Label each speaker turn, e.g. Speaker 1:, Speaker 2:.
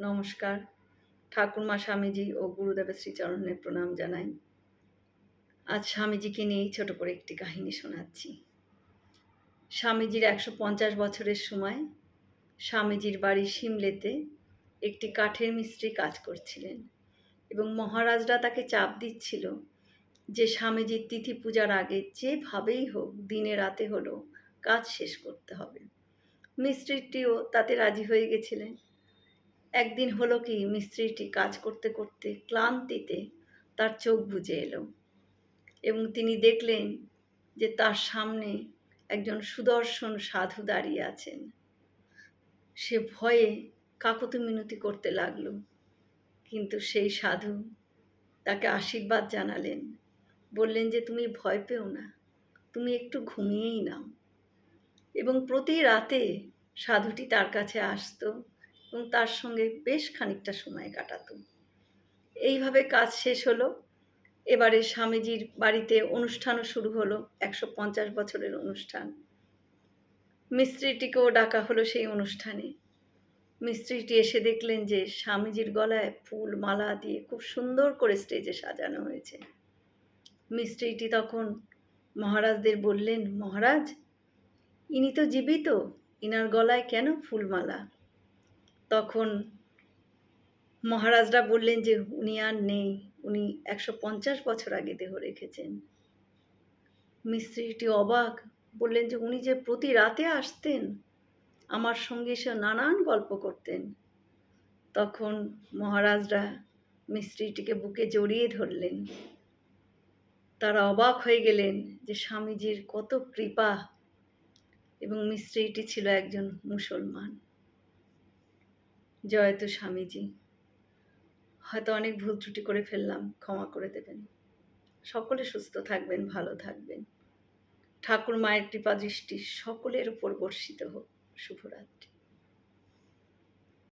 Speaker 1: নমস্কার। ঠাকুরমা স্বামীজি ও গুরুদেবের শ্রীচরণের প্রণাম জানাই। আজ স্বামীজিকে নিয়েই ছোট করে একটি কাহিনী শোনাচ্ছি। স্বামীজির একশো পঞ্চাশ বছরের সময় স্বামীজির বাড়ি সিমলেতে একটি কাঠের মিস্ত্রি কাজ করছিলেন এবং মহারাজরা তাকে চাপ দিচ্ছিল যে স্বামীজির তিথি পূজার আগে যেভাবেই হোক দিনে রাতে হলো কাজ শেষ করতে হবে। মিস্ত্রিটিও তাতে রাজি হয়ে গেছিলেন। একদিন হলো কি মিস্ত্রিটি কাজ করতে করতে ক্লান্তিতে তার চোখ বুজে এলো এবং তিনি দেখলেন যে তার সামনে একজন সুদর্শন সাধু দাঁড়িয়ে আছেন। সে ভয়ে কাকতি মিনতি করতে লাগল, কিন্তু সেই সাধু তাকে আশীর্বাদ জানালেন, বললেন যে তুমি ভয় পেও না, তুমি একটু ঘুমিয়েই নাও। এবং প্রতি রাতে সাধুটি তার কাছে আসতো এবং তার সঙ্গে বেশ খানিকটা সময় কাটাতো। এইভাবে কাজ শেষ হলো। এবারে স্বামীজির বাড়িতে অনুষ্ঠানও শুরু হলো, একশো পঞ্চাশ বছরের অনুষ্ঠান। মিস্ত্রিটিকেও ডাকা হলো সেই অনুষ্ঠানে। মিস্ত্রিটি এসে দেখলেন যে স্বামীজির গলায় ফুল, মালা দিয়ে খুব সুন্দর করে স্টেজে সাজানো হয়েছে। মিস্ত্রিটি তখন মহারাজদের বললেন, মহারাজ, ইনি তো জীবিত, ইনার গলায় কেন ফুলমালা তখন মহারাজরা বললেন যে উনি আর নেই, উনি একশো পঞ্চাশ বছর আগে দেহ রেখেছেন। মিস্ত্রিটি অবাক, বললেন যে উনি যে প্রতি রাতে আসতেন, আমার সঙ্গে এসে নানান গল্প করতেন। তখন মহারাজরা মিস্ত্রিটিকে বুকে জড়িয়ে ধরলেন। তারা অবাক হয়ে গেলেন যে স্বামীজির কত কৃপা, এবং মিস্ত্রিটি ছিল একজন মুসলমান। জয়তু স্বামীজি। হয়তো অনেক ভুল ত্রুটি করে ফেললাম, ক্ষমা করে দেবেন। সকলে সুস্থ থাকবেন, ভালো থাকবেন। ঠাকুর মায়ের কৃপা দৃষ্টি সকলের উপর বর্ষিত হোক। শুভরাত্রি।